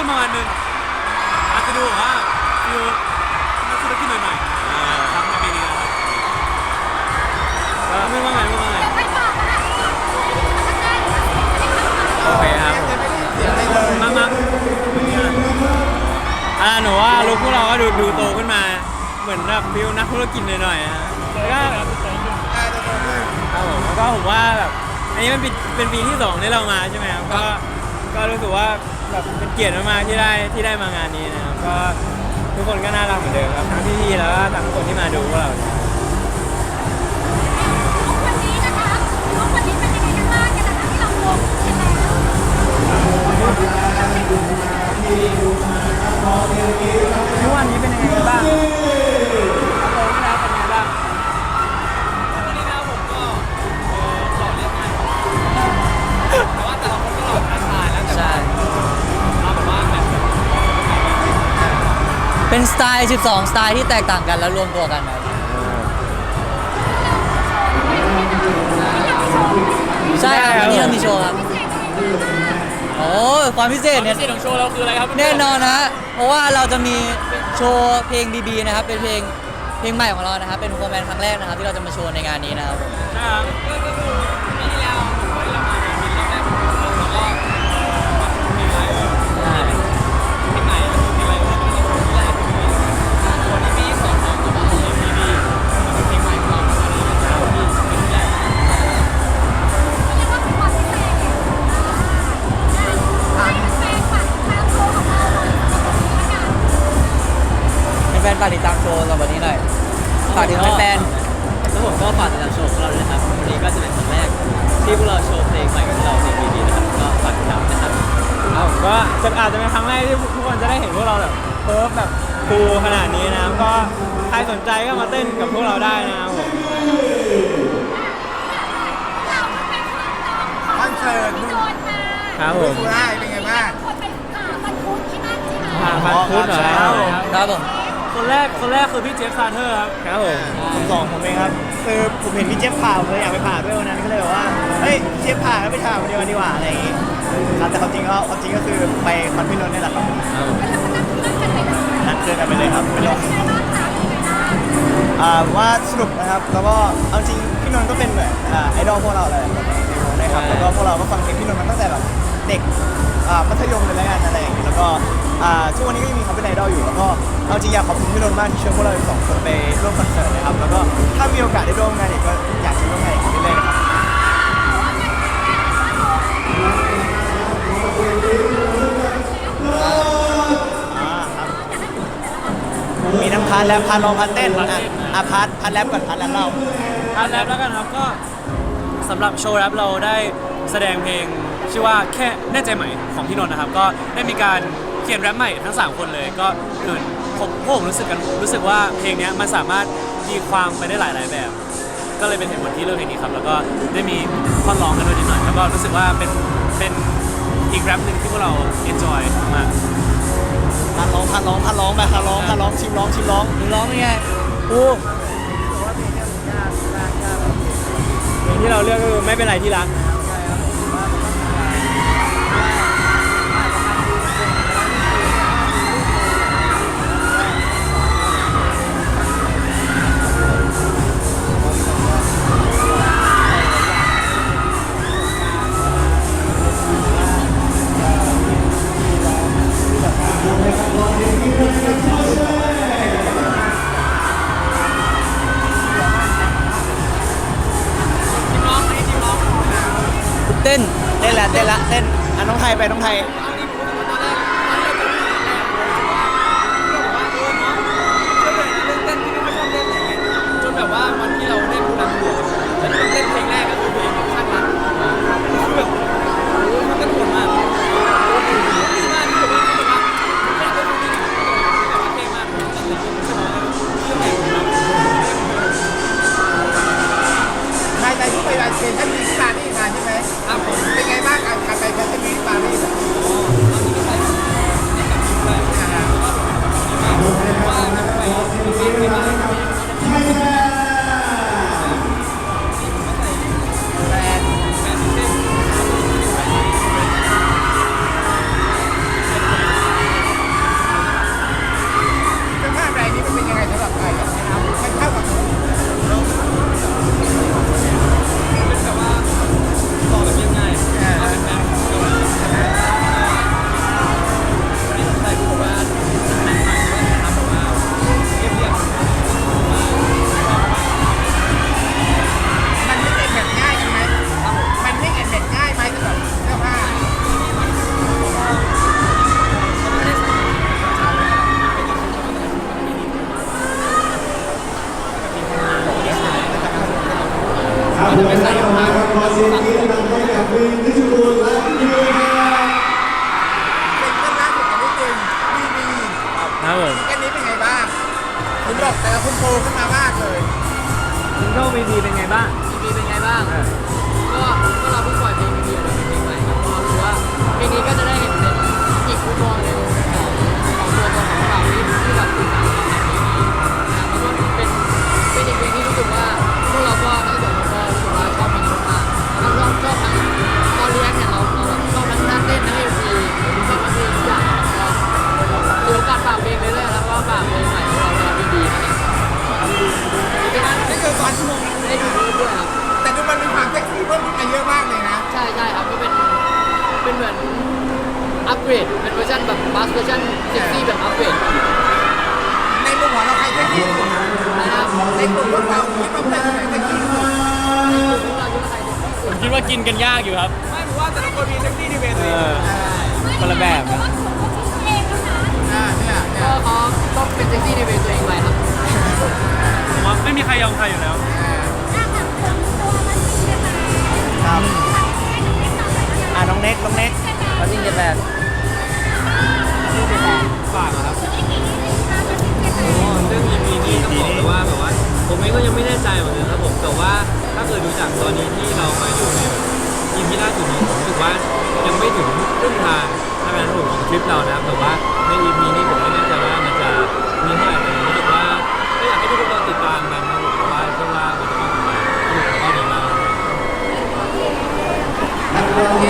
ขึ้นประมาณนึงอาจจะดูแบบว่าฟิลนักธุรกิจหน่อยๆอ่าทำในปีนี้นะครับก็ไม่ว่าไงไม่ว่าไงเดี๋ยวไปต่อค่ะโอเคครับผมเสียงอะไรเลยมามาอ่าหนูว่าลูกพวกเราก็ดูดูโตขึ้นมา เหมือนแบบฟิลนักธุรกิจหน่อยๆนะแล้วก็อ่าจะโตขึ้นครับผมแล้วก็ผมว่าแบบอันนี้มันเป็นเป็นปีที่สองที่เรามาใช่ไหมครับก็ ก็รู้สึกว่าแบบเป็นเกียรติมากๆที่ได้ที่ได้มางานนี้นะครับก็ทุกคนก็น่ารักเหมือนเดิมครับทั้งพี่ๆแล้วก็ทั้งคนที่มาดูพวกเราเนี่ยวันนี้นะคะวันนี้เป็นยังไงกันบ้างกันนะคะที่เราลงกันแล้วทุกวันนี้เป็นยังไงกันบ้าง เป็นสไตล์ 12 สไตล์ที่แตกต่างกันแล้วรวมตัวกันครับใช่ครับวันนี้เรามีโชว์ครับ โอ้ยความพิเศษพิเนี่ยเศษของโชว์เราคืออะไรครับแน่นอนนะฮะเพราะว่าเราจะมีโชว์เพลงบีๆนะครับ เป็นเพลงเพลงใหม่ของเรานะครับ เป็นโฟร์แมนครั้งแรกนะครับ ที่เราจะมาโชว์ในงานนี้นะครับผมนะครับ ฝากถึงแฟนแล้วผมก็ฝากติดตามโชว์ของเราด้วยนะครับวันนี้ก็จะเป็นครั้งแรกที่พวกเราโชว์เพลงใหม่ของเราเพลงดีๆนะครับก็ฝากติดตามนะครับครับผมก็จะอาจจะเป็นครั้งแรกที่ทุกคนจะได้เห็นพวกเราแบบเพิร์ฟแบบฟูลขนาดนี้นะครับก็ใครสนใจก็มาเต้นกับพวกเราได้นะครับผมเราก็เป็นคนของคอนเสิร์ตโดมึงนมาครับผมสุราเป็นไงบ้างคนเป็นอ่ามันคุ้นที่นั่นใช่ไหม ผ่านพันพุทธเหรอครับผมๆครับผม คนแรกคนแรกคือพี่เจฟซาเทอร์ครับ ครับผมผมสองผมเองครับคือผมเห็นพี่เจฟผ่าผมเลยอยากไปผ่าด้วยวันนั้นก็เลยแบบว่าเฮ้ยพี่เจฟผ่าแล้วไปผ่าคนเดียวกันดีกว่าอะไรอย่างงี้ครับแต่ความจริงก็ความจริงก็คือไปคอนพี่นนท์นี่แหละครับแล้วเราก็นั่งเพื่อนกันไปเลยนัดเจอกันไปเลยครับไปลองเป็นไงบ้างคะเป็นไงบ้างอ่าผมว่าสนุกนะครับแล้วก็เอาจริงพี่นนท์ก็เป็นเหมือนอ่าไอดอลพวกเราเลยในวงนะครับแล้วก็พวกเราก็ฟังเพลงพี่นนท์มาตั้งแต่แบบเด็กอ่ามัธยมเลยแล้วกันอะไรอย่างงี้แล้วก็ อ่าช่วงวันนี้ก็ยังมีเขาเป็นไอดอลอยู่แล้วก็เอาจริงอยากขอบคุณพี่นนท์มากที่ชวนพวกเราสองคนไปร่วมคอนเสิร์ตนะครับแล้วก็ถ้ามีโอกาสได้ร่วมงานอีกก็อยากจะร่วมงานอีกเรื่อยๆนะครับอ่าครับมีทั้งพาร์ทแรปพาร์ทร้องพาร์ทเต้นอะอะพาร์ทพาร์ทแรปก่อนพาร์ทแรปเล่าพาร์ทแรปแล้วกันครับก็สำหรับโชว์แรปเราได้แสดงเพลงชื่อว่าแค่แน่ใจไหมของพี่นนท์นะครับ ก็ได้มีการ เขียนแรปใหม่ทั้ง 3 คนเลยก็เหมือนผมพวกผมรู้สึกกันรู้สึกว่าเพลงเนี้ยมันสามารถตีความไปได้หลายๆแบบ ก็เลยเป็นเหตุผลที่เลือกเพลงนี้ครับแล้วก็ได้มีท่อร้องกันด้วยนิดหน่อยแล้วก็รู้สึกว่าเป็นเป็นอีกแรปหนึ่งที่พวกเรา enjoy มากพาร้องพาร้องพาร้องไปพาร์ทร้องพาร์ทร้องชิมร้องชิมร้องมึงร้องเป็นไงโอ้ที่เราเลือกก็คือไม่เป็นไรที่รัก ละเต้นละเต้นอะน้องไทยไปน้องไทยจ จะไปใส่ออกมาขอเสียงที่ดังให้กับวีนิชบูลและยูนะครับครับผมอันนี้เป็นไงบ้างคุณบอกแต่ละคุณโตขึ้นมามากเลยซิงเกิลวีดีเป็นไงบ้างวีดีเป็นไงบ้าง รดเป็นเวอร์ชันแบบบัสเวอร์ชันเซ็กซี่แบบอัปเกรดในมุมของเราใครเซ็นี้นะครับในมุมของเราคิดว่าใครเซ็กซี่ผมคิดว่ากินกันยากอยู่ครับไม่ผมว่าแต่ละคนมีเซ็กซี่ดีเบตตัวเองคนละแบบนะอเนี่ยเนี่ก็เขาต้องเป็นเซ็กซี่ดีเบตตัวเองไปครับผมว่าไม่มีใครยอมใครอยู่แล้วครับอ่าน้องเน็กน้องเน็กวันนี้จะแปดี้ก็ยังไม่แน่ใจเหมือนกันครับผมแต่ว่าถ้าเกิดดูจากตอนนี้ที่เรามาอยู่ในทีมที่ล่าสุดนี้ผมรู้สึกว่ายังไม่ถึงครึ่งทางทางการสรุปของทริปเรานะครับแต่ว่าใน EP นี้ผมไม่แน่ใจว่ามันจะมีเท่าไหร่แต่ผมรู้สึกว่าก็อยากให้ทุกคนติดตามกันนะผมเพราะว่าชื่อว่ามันจะต้องมีมาสนุกมากดีมาก